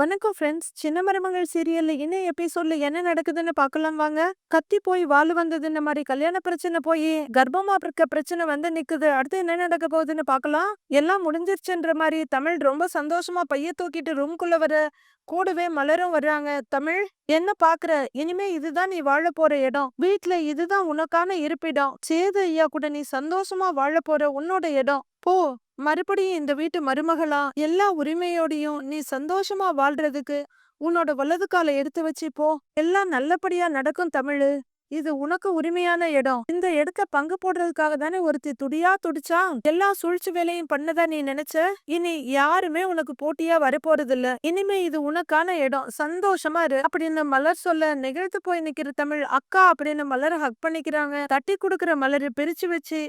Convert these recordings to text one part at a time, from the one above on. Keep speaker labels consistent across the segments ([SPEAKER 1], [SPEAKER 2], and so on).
[SPEAKER 1] வணக்கம் ஃப்ரெண்ட்ஸ் சின்ன மருமகள் சீரியல்ல இன்னும் எபிசோட்ல என்ன நடக்குதுன்னு பார்க்கலாம் வாங்க. கத்தி போய் வாழு வந்தது இந்த மாதிரி கல்யாண பிரச்சனை போய் கர்ப்பமா இருக்க பிரச்சனை வந்து நிக்குது. அடுத்து என்ன நடக்க போகுதுன்னு பார்க்கலாம். எல்லாம் முடிஞ்சிருச்சுன்ற மாதிரி தமிழ் ரொம்ப சந்தோஷமா பைய தூக்கிட்டு ரூம்குள்ள வர கூடவே மலரும் வர்றாங்க. தமிழ் என்ன பாக்குற இனிமே இதுதான் நீ வாழ போற இடம். வீட்டுல இதுதான் உனக்கான இருப்பிடம். சேது ஐயா கூட நீ சந்தோஷமா வாழ போற உன்னோட இடம். போ மறுபடியும் இந்த வீட்டு மருமகளா எல்லா உரிமையோடையும் நீ சந்தோஷமா வாழ்றதுக்கு உன்னோட வலது காலை எடுத்து வச்சு போ. எல்லாம் நல்லபடியா நடக்கும் தமிழு. இது உனக்கு உரிமையான இடம். இந்த இடத்த பங்கு போடுறதுக்காக தானே ஒருத்தி துடியா துடிச்சா எல்லா சூழ்ச்சி வேலையும் பண்ணதா நீ நினைச்ச? இனி யாருமே உனக்கு போட்டியா வரப்போறது இல்ல இனிமே இது உனக்கான இடம். சந்தோஷமா இரு. அப்படின்னு மலர் சொல்ல நிகழ்த்து போய் நிக்கிற தமிழ் அக்கா அப்படின்னு மலர் ஹக் பண்ணிக்கிறாங்க. தட்டி கொடுக்கிற மலர் பிரிச்சு வச்சு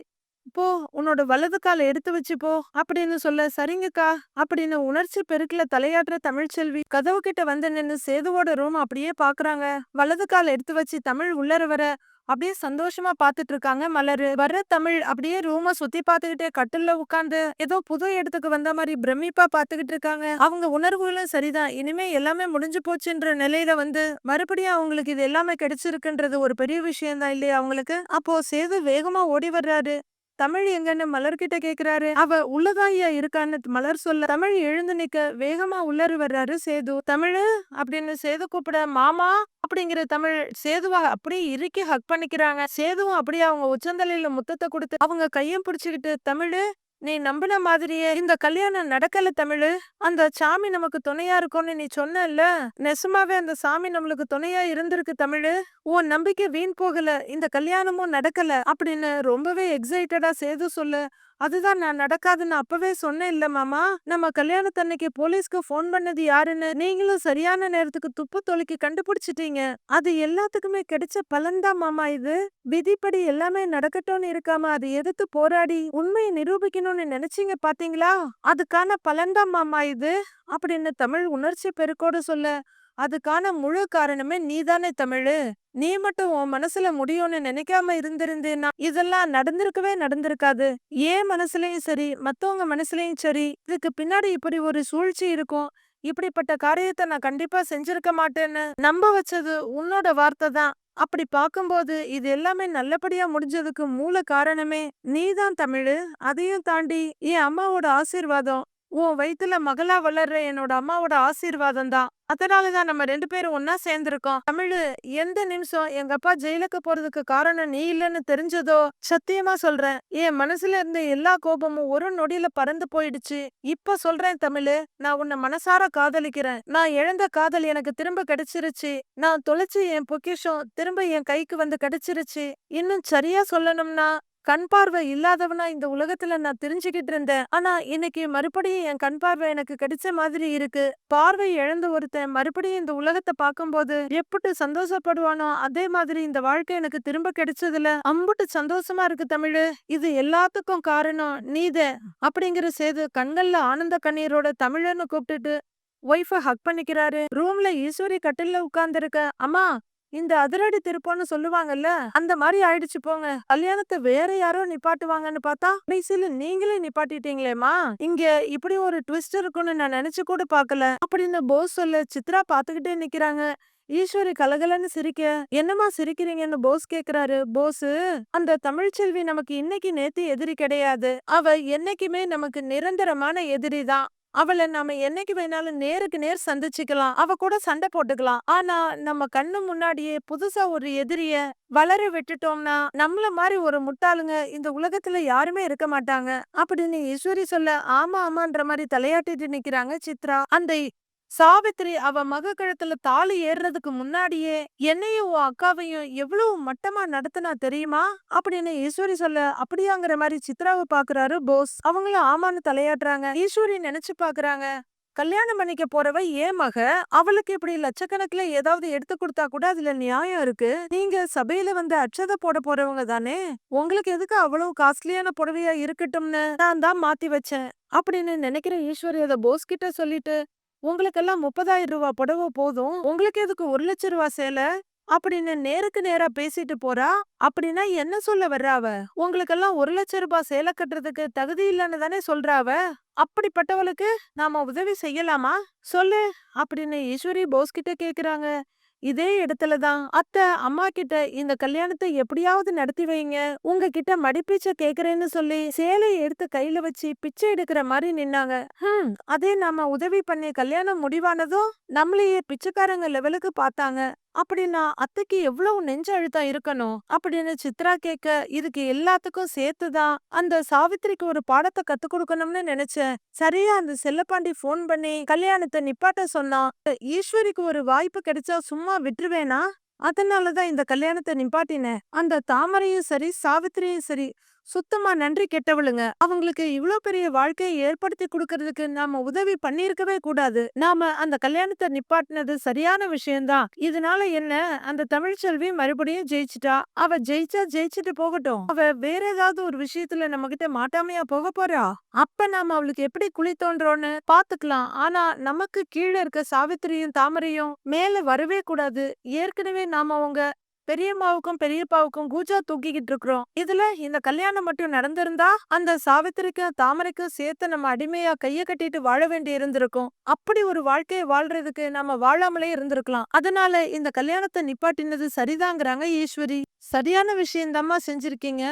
[SPEAKER 1] போ உன்னோட வலது காலை எடுத்து வச்சு போ அப்படின்னு சொல்ல சரிங்கக்கா அப்படின்னு உணர்ச்சி பெருக்கில தலையாடுற தமிழ்ச்செல்வி கதவு கிட்ட வந்து நின்று சேதுவோட ரூம் அப்படியே பாக்குறாங்க. வலது கால் எடுத்து வச்சு தமிழ் உள்ளர வர அப்படியே சந்தோஷமா பாத்துட்டு இருக்காங்க மலரு. வர்ற தமிழ் அப்படியே ரூம சுத்தி பாத்துக்கிட்டே கட்டில்ல உட்காந்து ஏதோ புது இடத்துக்கு வந்த மாதிரி பிரமிப்பா பாத்துக்கிட்டு இருக்காங்க அவங்க உணர்வுகளும் சரிதான். இனிமே எல்லாமே முடிஞ்சு போச்சுன்ற நிலையில வந்து மறுபடியும் அவங்களுக்கு இது எல்லாமே கிடைச்சிருக்குன்றது ஒரு பெரிய விஷயம் தான் இல்லையா அவங்களுக்கு? அப்போ சேது வேகமா ஓடி வர்றாரு. தமிழ் எங்கன்னு மலர்கிட்ட கேக்குறாரு. அவ உள்ளதாயா இருக்கான்னு மலர் சொல்ல தமிழ் எழுந்து நிக்க வேகமா உள்ளரு வர்றாரு சேது தமிழ்? அப்படின்னு சேது கூப்பிட மாமா! அப்படிங்கிற தமிழ் சேதுவா அப்படியே இறுக்கி ஹக் பண்ணிக்கிறாங்க. சேதுவும் அப்படியே அவங்க உச்சந்தலையில முத்தத்தை கொடுத்து அவங்க கையும் பிடிச்சுக்கிட்டு தமிழ் நீ நம்பின மாதிரியே இந்த கல்யாணம் நடக்கல தமிழு. அந்த சாமி நமக்கு துணையா இருக்கும்னு நீ சொன்னல நெசமாவே அந்த சாமி நம்மளுக்கு துணையா இருந்திருக்கு தமிழு. உன் நம்பிக்கை வீண் போகல. இந்த கல்யாணமும் நடக்கல. அப்படின்னு ரொம்பவே எக்ஸைட்டடா சேது சொல்லு. அதுதான் நான் நடக்காதுன்னு அப்பவே சொன்னேன் இல்ல மாமா. நம்ம கல்யாணத்தன்னைக்கு போலீஸ்க்கு ஃபோன் பண்ணது யாருன்னு நீங்களும் சரியான நேரத்துக்கு துப்பு தொலைக்கி கண்டுபிடிச்சிட்டீங்க. அது எல்லாத்துக்குமே கிடைச்ச பலன்தான் மாமா இது. விதிப்படி எல்லாமே நடக்கட்டும்னு இருக்காம அதை எதிர்த்து போராடி உண்மையை நிரூபிக்கணும்னு நினைச்சீங்க பாத்தீங்களா? அதுக்கான பலன்தான் மாமா இது. அப்படின்னு தமிழ் உணர்ச்சி பெருக்கோடு சொல்ல அதுக்கான முழு காரணமே நீதானே தமிழு. நீ மட்டும் உன் மனசுல முடியும்னு நினைக்காம இருந்திருந்தேன்னா இதெல்லாம் நடந்திருக்கவே நடந்திருக்காது. ஏன் மனசுலயும் சரி மத்தவங்க மனசுலயும் சரி இதுக்கு பின்னாடி இப்படி ஒரு சூழ்ச்சி இருக்கும். இப்படிப்பட்ட காரியத்தை நான் கண்டிப்பா செஞ்சிருக்க மாட்டேன்னு நம்ப வச்சது உன்னோட வார்த்தை தான். அப்படி பார்க்கும்போது இது எல்லாமே நல்லபடியா முடிஞ்சதுக்கு மூல காரணமே நீதான் தமிழு. அதையும் தாண்டி என் அம்மாவோட ஆசீர்வாதம் உன் வயித்துல மகளா வளர்ற என்னோட அம்மாவோட ஆசீர்வாதம் தான். அதனாலதான் நம்ம ரெண்டு பேரும் ஒன்னா சேர்ந்திருக்கோம். தமிழ் எந்த நிமிஷம் எங்க அப்பா ஜெயிலுக்கு போறதுக்கு காரணம் நீ இல்லைன்னு தெரிஞ்சதோ? சத்தியமா சொல்றேன். என் மனசுல இருந்த எல்லா கோபமும் ஒரு நொடியில பறந்து போயிடுச்சு. இப்ப சொல்றேன் தமிழு நான் உன்னை மனசார காதலிக்கிறேன். நான் இழந்த காதல் எனக்கு திரும்ப கிடைச்சிருச்சு. நான் தொலைச்சு என் பொக்கிஷம் திரும்ப என் கைக்கு வந்து கிடைச்சிருச்சு. இன்னும் சரியா சொல்லணும்னா கண் பார்வை இல்லாதவனா இந்த உலகத்துல நான் தெரிஞ்சுக்கிட்டு இருந்தேன். ஆனா இன்னைக்கு மறுபடியும் என் கண் பார்வை எனக்கு கிடைச்ச மாதிரி இருக்கு. பார்வை இழந்த ஒருத்தன் மறுபடியும் இந்த உலகத்தை பார்க்கும்போது எப்படி சந்தோஷப்படுவானோ அதே மாதிரி இந்த வாழ்க்கை எனக்கு திரும்ப கிடைச்சதுல அம்புட்டு சந்தோஷமா இருக்கு தமிழு. இது எல்லாத்துக்கும் காரணம் நீதே. அப்படிங்கிற சேது கண்கள்ல ஆனந்த கண்ணீரோட தமிழன்னு கூப்பிட்டுட்டு ஒய்ஃப ஹக் பண்ணிக்கிறாரு. ரூம்ல ஈஸ்வரி கட்டில்ல உட்கார்ந்துருக்க அம்மா இந்த அதிரடி திருப்பம்னு சொல்லுவாங்கல்ல அந்த மாதிரி ஆயிடுச்சு போங்க. கல்யாணத்தை வேற யாரோ நிப்பாட்டுவாங்கன்னு பார்த்தா கடைசியில நீங்களே நிப்பாட்டிட்டீங்களேமா இங்க இப்படி ஒரு ட்விஸ்ட் இருக்கும்னு நான் நினைச்சு கூட பாக்கல அப்படின்னு போஸ் சொல்ல சித்ரா பாத்துக்கிட்டே நிக்கிறாங்க. ஈஸ்வரி கலகலன்னு சிரிக்க என்னமா சிரிக்கிறீங்கன்னு போஸ் கேக்குறாரு. போஸ் அந்த தமிழ்ச்செல்வி நமக்கு இன்னைக்கு நேத்து எதிரி கிடையாது. அவ என்னைக்குமே நமக்கு நிரந்தரமான எதிரி தான். அவளை நாம என்னைக்கு வேணாலும் நேருக்கு நேர் சந்திச்சுக்கலாம். அவ கூட சண்டை போட்டுக்கலாம். ஆனா நம்ம கண்ணு முன்னாடியே புதுசா ஒரு எதிரிய வளர விட்டுட்டோம்னா நம்மள மாதிரி ஒரு முட்டாளுங்க இந்த உலகத்துல யாருமே இருக்க மாட்டாங்க. அப்படின்னு ஈஸ்வரி சொல்ல ஆமா ஆமான்ற மாதிரி தலையாட்டிட்டு நிக்கிறாங்க சித்ரா. அந்த சாவித்திரி அவ மக கழுத்துல தாலி ஏறுறதுக்கு முன்னாடியே என்னையும் உன் அக்காவையும் எவ்வளவு மட்டமா நடத்தினா தெரியுமா? அப்படின்னு ஈஸ்வரி சொல்ல அப்படியாங்கிற மாதிரி சித்ராவை பாக்குறாரு போஸ். அவங்களும் ஆமான்னு தலையாட்டுறாங்க. ஈஸ்வரி நினைச்சு பாக்குறாங்க. கல்யாணம் பண்ணிக்க போறவ ஏன் மக? அவளுக்கு இப்படி லட்சக்கணக்குல ஏதாவது எடுத்து கொடுத்தா கூட அதுல நியாயம் இருக்கு. நீங்க சபையில வந்து அச்சதை போட போறவங்க தானே? உங்களுக்கு எதுக்கு அவ்வளவு காஸ்ட்லியான புடவையா இருக்கட்டும்னு? நான் தான் மாத்தி வச்சேன். அப்படின்னு நினைக்கிற ஈஸ்வரி அதை போஸ் கிட்ட சொல்லிட்டு உங்களுக்கெல்லாம் முப்பதாயிரம் ரூபா புடவை போதும். உங்களுக்கு எதுக்கு ஒரு லட்சம் ரூபா சேலை? அப்படின்னு நேருக்கு நேரா பேசிட்டு போறா? அப்படின்னா என்ன சொல்ல வர்றாவ அவ? உங்களுக்கெல்லாம் ஒரு லட்சம் ரூபாய் சேலை கட்டுறதுக்கு தகுதி இல்லைன்னு தானே சொல்றாவ அப்படிப்பட்டவளுக்கு நாம உதவி செய்யலாமா? சொல்லு அப்படின்னு ஈஸ்வரி போஸ் கிட்ட கேக்குறாங்க. இதே இடத்துல தான் அத்தை அம்மா கிட்ட இந்த கல்யாணத்தை எப்படியாவது நடத்தி வைங்க. உங்ககிட்ட மடிப்பீச்ச கேக்குறேன்னு சொல்லி சேலையை எடுத்து கையில வச்சு பிச்சை எடுக்கிற மாதிரி நின்னாங்க. ஹம். அதே நாம உதவி பண்ணி கல்யாணம் முடிவானதும் நம்மளையே பிச்சைக்காரங்க லெவலுக்கு பார்த்தாங்க. அப்படின்னா அத்தைக்கு எவ்வளவு நெஞ்ச அழுத்தம் இருக்கணும்? அப்படின்னு சித்ரா கேட்க இதுக்கு எல்லாத்துக்கும் சேர்த்துதான் அந்த சாவித்திரிக்கு ஒரு பாடத்தை கத்து கொடுக்கணும்னு நினைச்சேன். சரியா அந்த செல்லப்பாண்டி ஃபோன் பண்ணி கல்யாணத்தை நிப்பாட்ட சொன்னா ஈஸ்வரிக்கு ஒரு வாய்ப்பு கிடைச்சா சும்மா விட்டுருவேனா? அதனாலதான் இந்த கல்யாணத்தை நிப்பாட்டினேன். அந்த தாமரையும் சரி சாவித்திரியும் சரி சுத்தமா நன்றி கெட்டவளுங்க. அவங்களுக்கு இவ்வளவு பெரிய வாழ்க்கையை ஏற்படுத்தி கொடுக்கறதுக்கு நாம உதவி பண்ணிருக்கவே கூடாது. நாம அந்த கல்யாணத்தை நிப்பாட்டினது சரியான விஷயம்தான். இதனால என்ன? அந்த தமிழ்ச்செல்வி மறுபடியும் ஜெயிச்சிட்டா? அவ ஜெயிச்சா ஜெயிச்சுட்டு போகட்டும். அவ வேற ஏதாவது ஒரு விஷயத்துல நம்ம கிட்ட மாட்டாமையா போக போறா? அப்ப நாம அவளுக்கு எப்படி குழி தோன்றோன்னு பாத்துக்கலாம். ஆனா நமக்கு கீழே இருக்க சாவித்திரியும் தாமரையும் மேல வரவே கூடாது. ஏற்கனவே நாம அவங்க பெரியம்மாவுக்கும் பெரியப்பாவுக்கும் கூஜா தூக்கிக்கிட்டு இருக்கிறோம். இதுல இந்த கல்யாணம் மட்டும் நடந்திருந்தா அந்த சாவித்திரிக்கும் தாமரைக்கும் சேர்த்து நம்ம அடிமையா கைய கட்டிட்டு வாழ வேண்டி இருந்திருக்கும். அப்படி ஒரு வாழ்க்கையை வாழ்றதுக்கு நம்ம வாழாமலே இருந்திருக்கலாம். அதனால இந்த கல்யாணத்தை நிப்பாட்டினது சரிதாங்கிறாங்க ஈஸ்வரி. சரியான விஷயம்தாம்மா செஞ்சிருக்கீங்க.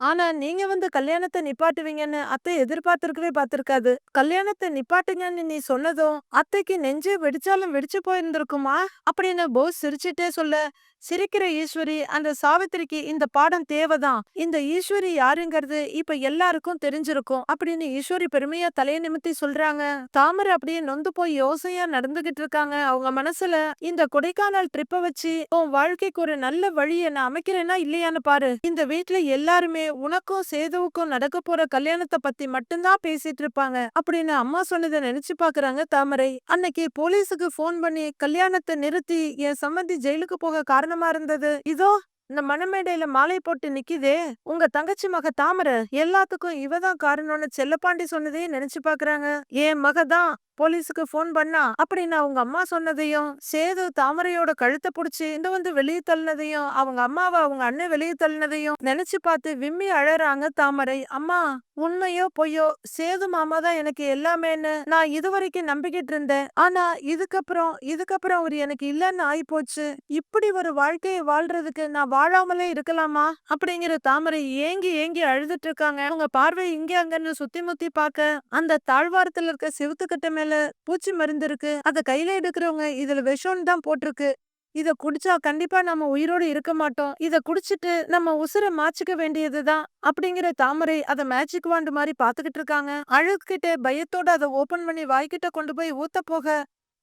[SPEAKER 1] ஆனா நீங்க வந்து கல்யாணத்தை நிப்பாட்டுவீங்கன்னு அத்தை எதிர்பார்த்திருக்கவே பார்த்திருக்காது. கல்யாணத்தை நிப்பாட்டுங்கன்னு நீ சொன்னதும் அத்தைக்கு நெஞ்சு வெடிச்சாலும் வெடிச்சு போயிருந்திருக்குமா? அப்படின்னு போஸ் சிரிச்சிட்டே சொல்ல சிரிக்கிற ஈஸ்வரி அந்த சாவித்திரிக்கு இந்த பாடம் தேவைதான். இந்த ஈஸ்வரி யாருங்கிறது இப்ப எல்லாருக்கும் தெரிஞ்சிருக்கும். அப்படின்னு ஈஸ்வரி பெருமையா தலைய நிமித்தி சொல்றாங்க. தாமரை அப்படியே நொந்து போய் யோசையா நடந்துகிட்டு இருக்காங்க. அவங்க மனசுல இந்த கொடைக்கானல் ட்ரிப்ப வச்சு உன் வாழ்க்கைக்கு ஒரு நல்ல வழியை நான் அமைக்கிறேன்னா இல்லையான்னு பாரு. இந்த வீட்டுல எல்லாருமே உனக்கும் சேதுவுக்கும் நடக்க போற கல்யாணத்தை பத்தி மட்டும்தான் பேசிட்டு இருப்பாங்க. அப்படின்னு அம்மா சொன்னதை நினைச்சு பாக்குறாங்க தாமரை. அன்னைக்கு போலீஸுக்கு போன் பண்ணி கல்யாணத்தை நிறுத்தி என் சம்மந்தி ஜெயிலுக்கு போக காரணம் இருந்தது? இதோ இந்த மணமேடையில மாலை போட்டு நிக்குதே உங்க தங்கச்சி மக தாமரை எல்லாத்துக்கும் இவதான் காரணம்னு செல்லப்பாண்டி சொன்னதையும் நினைச்சு பாக்குறாங்க. என் மக தான் போலீஸுக்கு போன் பண்ணா அப்படின்னு அவங்க அம்மா சொன்னதையும் சேது தாமரையோட கழுத்தை புடிச்சு இந்த வந்து வெளியே தள்ளினதையும் அவங்க அம்மாவை அவங்க அண்ணன் வெளியே தள்ளினதையும் நினைச்சு பார்த்து விம்மி அழறாங்க தாமரை. அம்மா உண்மையோ பொய்யோ சேது மாமா தான் எனக்கு எல்லாமேன்னு நான் இதுவரைக்கும் நம்பிக்கிட்டு இருந்தேன். ஆனா இதுக்கப்புறம் இதுக்கப்புறம் அவர் எனக்கு இல்லைன்னு ஆயி போச்சு இப்படி ஒரு வாழ்க்கையை வாழ்றதுக்கு நான் வாழாமலே இருக்கலாமா? அப்படிங்கிற தாமரை ஏங்கி ஏங்கி அழுதுட்டு இருக்காங்க. அவங்க பார்வை இங்க அங்கன்னு சுத்தி முத்தி பார்க்க அந்த தாழ்வாரத்துல இருக்க சிவத்துக்கிட்ட மேல பூச்சி மருந்து இருக்கு அதை கையில எடுக்கிறவங்க இதுல விஷம்னு தான் போட்டிருக்கு. இத குடிச்சா கண்டிப்பா நம்ம உயிரோடு இருக்க மாட்டோம். இத குடிச்சிட்டு நம்ம உசுர மாச்சுக்க வேண்டியதுதான் அப்படிங்கிற தாமரை அத மேஜிக் வாண்டு மாதிரி பாத்துக்கிட்டு இருக்காங்க. அழுகிட்ட பயத்தோட அதை ஓபன் பண்ணி வாய்க்கிட்ட கொண்டு போய் ஊத்த போக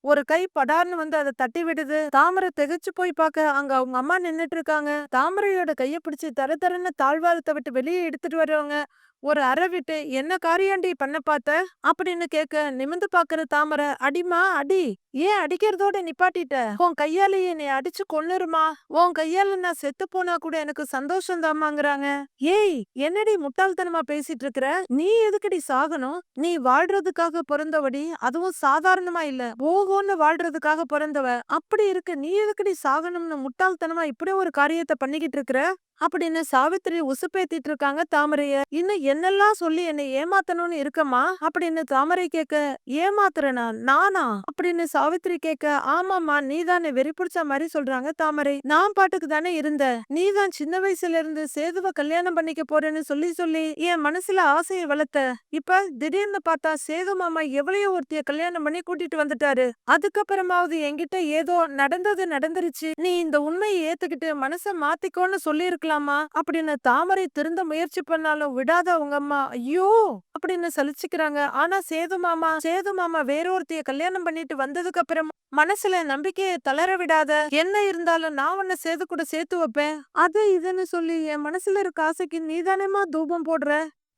[SPEAKER 1] ஒரு கை படார்னு வந்து அதை தட்டி விடுது. தாமரை திகைச்சு போய் பார்க்க அங்க அவங்க அம்மா நின்னுட்டு இருக்காங்க. தாமரையோட கைய பிடிச்சு தர தரன்னு தாழ்வாரத்தை விட்டு வெளியே எடுத்துட்டு வர்றவங்க ஒரு அறை விட்டு என்ன காரியாண்டி பண்ண பார்த்த அப்படின்னு கேட்க நிமிந்து பாக்குற தாமரை அடிமா அடி ஏன் அடிக்கிறதோட நிப்பாட்டிட்ட? உன் கையாலேயே என்னை அடிச்சு கொன்னுருமா? உன் கையால நான் செத்து போனா கூட எனக்கு சந்தோஷம் தாமாங்கிறாங்க. ஏய் என்னடி முட்டாள்தனமா பேசிட்டு இருக்கிற நீ எதுக்கடி சாகணும்? நீ வாழ்றதுக்காக பிறந்தவடி அதுவும் சாதாரணமா இல்ல. ஓகோன்னு வாழ்றதுக்காக பிறந்தவ. அப்படி இருக்கு நீ எதுக்கடி சாகணும்னு முட்டாள்தனமா இப்படி ஒரு காரியத்தை பண்ணிக்கிட்டு இருக்கிற அப்படின்னு சாவித்திரி உசுப்பேத்திட்டு இருக்காங்க. தாமரைய இன்னும் என்னெல்லாம் சொல்லி என்னை ஏமாத்தணும்னு இருக்கமா அப்படின்னு தாமரை கேட்க ஏமாத்துறனா? நானா? அப்படின்னு சாவித்திரி கேட்க ஆமாமா நீதானே வெறி பிடிச்ச மாதிரி சொல்றாங்க தாமரை. நான் பாட்டுக்கு தானே இருந்த. நீதான் சின்ன வயசுல இருந்து சேதுவ கல்யாணம் பண்ணிக்க போறேன்னு சொல்லி சொல்லி என் மனசுல ஆசையை வளர்த்த. இப்ப திடீர்னு பார்த்தா சேது மாமா எவ்வளையோ ஒருத்திய கல்யாணம் பண்ணி கூட்டிட்டு வந்துட்டாரு. அதுக்கப்புறமாவது என்கிட்ட ஏதோ நடந்தது நடந்துருச்சு. நீ இந்த உண்மையை ஏத்துக்கிட்டு மனசை மாத்திக்கோன்னு சொல்லியிருக்க இருக்கலாமா அப்படின்னு தாமரை திருந்த முயற்சி பண்ணாலும் விடாத உங்க அம்மா. ஐயோ! அப்படின்னு சலிச்சுக்கிறாங்க. ஆனா சேது மாமா சேது மாமா வேறொருத்திய கல்யாணம் பண்ணிட்டு வந்ததுக்கு அப்புறம் மனசுல நம்பிக்கையை தளர விடாத. என்ன இருந்தாலும் நான் உன்னை சேது கூட சேர்த்து வைப்பேன். அது இதுன்னு சொல்லி என் மனசுல இருக்க ஆசைக்கு நீதானேமா தூபம் போடுற?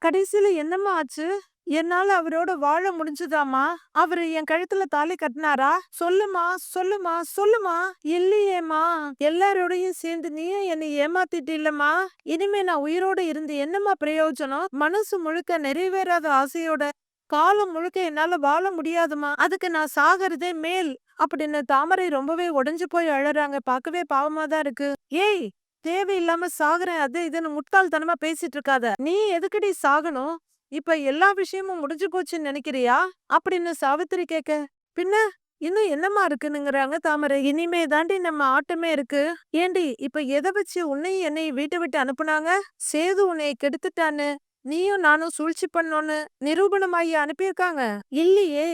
[SPEAKER 1] கடைசியில என்னம்மா ஆச்சு? என்னால அவரோட வாழ முடிஞ்சுதாமா அவரு என் கழுத்துல தாலி கட்டினாரா? சொல்லுமா சொல்லுமா சொல்லுமா இல்லையேம்மா. எல்லாரோடையும் சேர்ந்து நீயும் என்னை ஏமாத்திட்டு இல்லம்மா இனிமே நான் உயிரோட இருந்து என்னம்மா பிரயோஜனம்? மனசு முழுக்க நிறைவேறாத ஆசையோட காலம் முழுக்க என்னால வாழ முடியாதும்மா. அதுக்கு நான் சாகிறதே மேல். அப்படின்னு தாமரை ரொம்பவே உடஞ்சு போய் அழறாங்க. பார்க்கவே பாவமா தான் இருக்கு. ஏய் தேவையில்லாம சாகுறேன். அது இதுன்னு முட்டாள்தனமா பேசிட்டு இருக்காத. நீ எதுக்குடி சாகணும்? இப்ப எல்லா விஷயமும் முடிஞ்சு போச்சுன்னு நினைக்கிறியா? அப்படின்னு சாவித்திரி கேக்க பின்ன? இன்னும் என்னம்மா இருக்குன்னுங்கறாங்க தாமரை. இனிமே தாண்டி நம்ம ஆட்டமே இருக்கு. ஏண்டி இப்ப எதை வச்சு உன்னையும் என்னையும் வீட்டை விட்டு அனுப்புனாங்க? சேது உன்னை கெடுத்துட்டான்னு நீயும் நானும் சூழ்ச்சி பண்ணோன்னு நிரூபணமாயி அனுப்பியிருக்காங்க. இல்லையே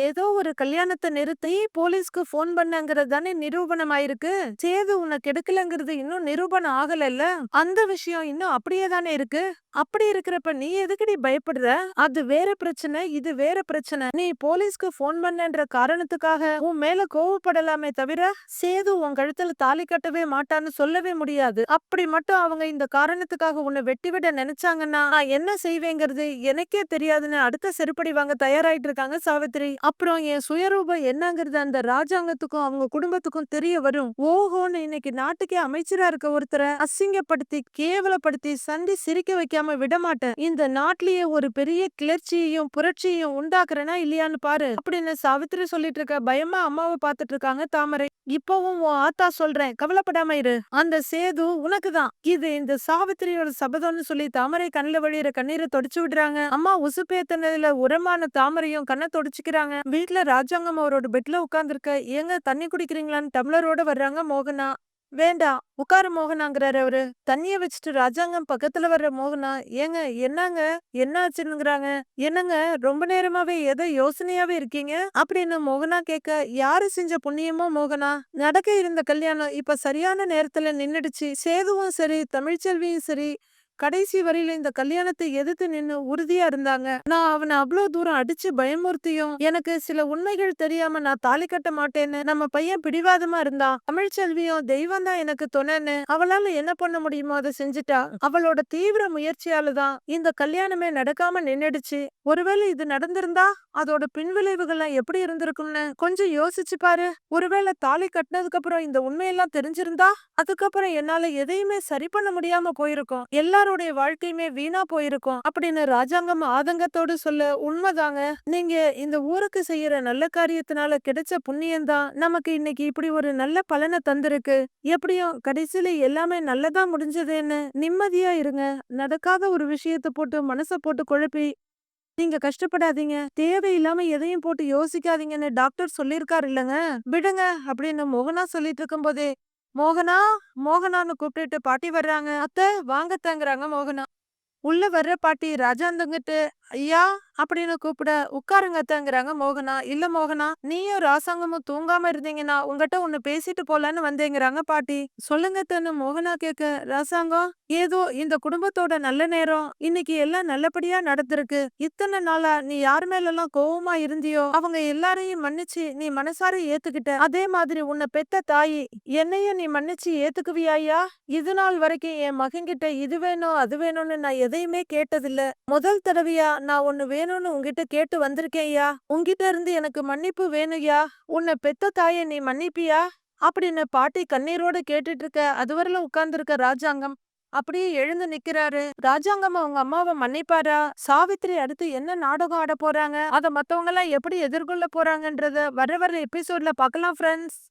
[SPEAKER 1] ஏதோ ஒரு கல்யாணத்தை நிறுத்தி போலீஸ்க்கு போன் பண்ணங்கிறது தானே நிரூபணம் ஆயிருக்கு. சேது உன்னை கெடுக்கலங்கிறது இன்னும் நிரூபணம் ஆகலல்ல? அந்த விஷயம் இன்னும் அப்படியே தானே இருக்கு. அப்படி இருக்கிறப்ப நீ எதுக்குடி பயப்படுற? அது வேற பிரச்சனை இது வேற பிரச்சனை. நீ போலீஸ்க்கு போன் பண்ணன்ற காரணத்துக்காக உன் மேல கோவப்படலாமே தவிர சேது உன் கழுத்துல தாலி கட்டவே மாட்டான்னு சொல்லவே முடியாது. அப்படி மட்டும் அவங்க இந்த காரணத்துக்காக உன்னை வெட்டி விட நினைச்சாங்கன்னா நான் என்ன செய்வேங்கிறது எனக்கே தெரியாதுன்னு அடுத்த செருப்படி வாங்க தயாராயிட்டு இருக்காங்க சாவித்திரி. அப்புறம் என் சுயரூபம் என்னங்கிறது அந்த ராஜாங்கத்துக்கும் அவங்க குடும்பத்துக்கும் தெரிய வரும். ஓஹோன்னு இன்னைக்கு நாட்டுக்கே அமைச்சரா இருக்க ஒருத்தரை அசிங்கப்படுத்தி கேவலப்படுத்தி சண்டி சிரிக்க வைக்க விட விடமாட்டேன். இந்த நாட்டிலேயே ஒரு பெரிய கிளர்ச்சியையும் புரட்சியையும் உண்டாக்குறேனா இல்லையான்னு பாரு. அப்படின்னு சாவித்திரி சொல்லிட்டு இருக்க பயமா அம்மாவை பாத்துட்டு இருக்காங்க தாமரை. இப்பவும் உன் ஆத்தா சொல்றேன். கவலைப்படாம இரு. அந்த சேது உனக்குதான். இது இந்த சாவித்திரியோட சபதம்னு சொல்லி தாமரை கண்ணுல வழியிற கண்ணீரை தொடச்சு விடுறாங்க. அம்மா உசுப்பேத்தனதுல உரமான தாமரையும் கண்ணை தொடச்சுக்கிறாங்க. வீட்டுல ராஜாங்கம் அவரோட பெட்ல உட்கார்ந்துருக்க ஏங்க தண்ணி குடிக்கிறீங்களான்னு டம்ளரோட வர்றாங்க மோகனா. வேண்டாம் உட்காரு மோகனாங்கிறாரு அவரு. தண்ணிய வச்சுட்டு ராஜாங்கம் பக்கத்துல வர்ற மோகனா ஏங்க என்னங்க என்ன ஆச்சுங்கிறாங்க என்னங்க ரொம்ப நேரமாவே ஏதோ யோசனையாவே இருக்கீங்க? அப்படின்னு மோகனா கேட்க யாரு செஞ்ச புண்ணியமோ மோகனா? நடக்க இருந்த கல்யாணம் இப்ப சரியான நேரத்துல நின்னுடுச்சு. சேதுவும் சரி தமிழ்ச்செல்வியும் சரி கடைசி வரையில இந்த கல்யாணத்தை எதிர்த்து நின்னு உறுதியா இருந்தாங்க. நான் அவனை அவ்வளவு தூரம் அடிச்சு பயமுறுத்தியும் எனக்கு சில உண்மைகள் தெரியாம நான் தாலி கட்ட மாட்டேன்னு நம்ம பையன் பிடிவாதமா இருந்தான். தமிழ்ச்செல்வியும் தெய்வம் தான் எனக்கு துணைன்னு அவளால என்ன பண்ண முடியுமோ அதை செஞ்சுட்டா. அவளோட தீவிர முயற்சியால தான் இந்த கல்யாணமே நடக்காம நின்னுடுச்சு. ஒருவேளை இது நடந்திருந்தா அதோட பின்விளைவுகள்லாம் எப்படி இருந்திருக்கும்னு கொஞ்சம் யோசிச்சு பாரு. ஒருவேளை தாலி கட்டினதுக்கு அப்புறம் இந்த உண்மையெல்லாம் தெரிஞ்சிருந்தா அதுக்கப்புறம் என்னால எதையுமே சரி பண்ண முடியாம போயிருக்கும். எல்லாருடைய வாழ்க்கையுமே வீணா போயிருக்கும். அப்படின்னு ராஜாங்கம் ஆதங்கத்தோடு சொல்ல உண்மைதாங்க. நீங்க இந்த ஊருக்கு செய்யற நல்ல காரியத்தினால கிடைச்ச புண்ணியம் தான். நமக்கு இன்னைக்கு இப்படி ஒரு நல்ல பலனை தந்திருக்கு. எப்படியும் கடைசியில எல்லாமே நல்லதா முடிஞ்சதுன்னு நிம்மதியா இருங்க. நடக்காத ஒரு விஷயத்த போட்டு மனச போட்டு குழப்பி நீங்க கஷ்டப்படாதீங்க. தேவையில்லாம எதையும் போட்டு யோசிக்காதீங்கன்னு டாக்டர் சொல்லிருக்காரு இல்லங்க. விடுங்க அப்படின்னு மோகனா சொல்லிட்டு இருக்கும் போதே மோகனா? மோகனான்னு கூப்பிட்டுட்டு பாட்டி வர்றாங்க. அத்தை வாங்கத்தங்கிறாங்க மோகனா. உள்ள வர்ற பாட்டி ராஜாந்தங்கிட்டு ஐயா! அப்படின்னு கூப்பிட உட்காருங்க அத்தைங்கிறாங்க. மோகனா இல்ல மோகனா நீயும் ராசாங்கமும் தூங்காம இருந்தீங்கன்னா உங்ககிட்ட ஒண்ணு பேசிட்டு போலான்னு வந்தேங்கிறாங்க பாட்டி. சொல்லுங்க தன்னு மோகனா கேக்க ராசாங்கம் ஏதோ இந்த குடும்பத்தோட நல்ல நேரம். இன்னைக்கு எல்லாம் நல்லபடியா நடந்திருக்கு. இத்தனை நாளா நீ யார் மேல எல்லாம் கோவமா இருந்தியோ அவங்க எல்லாரையும் மன்னிச்சு நீ மனசார ஏத்துக்கிட்ட. அதே மாதிரி உன்னை பெத்த தாயி என்னையும் நீ மன்னிச்சு ஏத்துக்குவியாயா இது நாள் வரைக்கும் என் மகன்கிட்ட இது வேணும் அது வேணும்னு நான் எதையுமே கேட்டதில்ல. முதல் தடவையா நான் ஒன்னு வேணும்னு உன்கிட்ட கேட்டு வந்திருக்கேன்யா. உன்கிட்ட இருந்து எனக்கு மன்னிப்பு வேணும்யா. உன்னை பெத்த தாயை நீ மன்னிப்பியா? அப்படின்னு பாட்டி கண்ணீரோட கேட்டுட்டு இருக்க அதுவரையில உட்கார்ந்துருக்க ராஜாங்கம் அப்படியே எழுந்து நிக்கிறாரு. ராஜாங்கம் அவங்க அம்மாவை மன்னிப்பாரா? சாவித்திரி அடுத்து என்ன நாடகம் ஆட போறாங்க? அத மத்தவங்க எல்லாம் எப்படி எதிர்கொள்ள போறாங்கன்றத வர வர எபிசோட்ல பார்க்கலாம் ஃப்ரெண்ட்ஸ்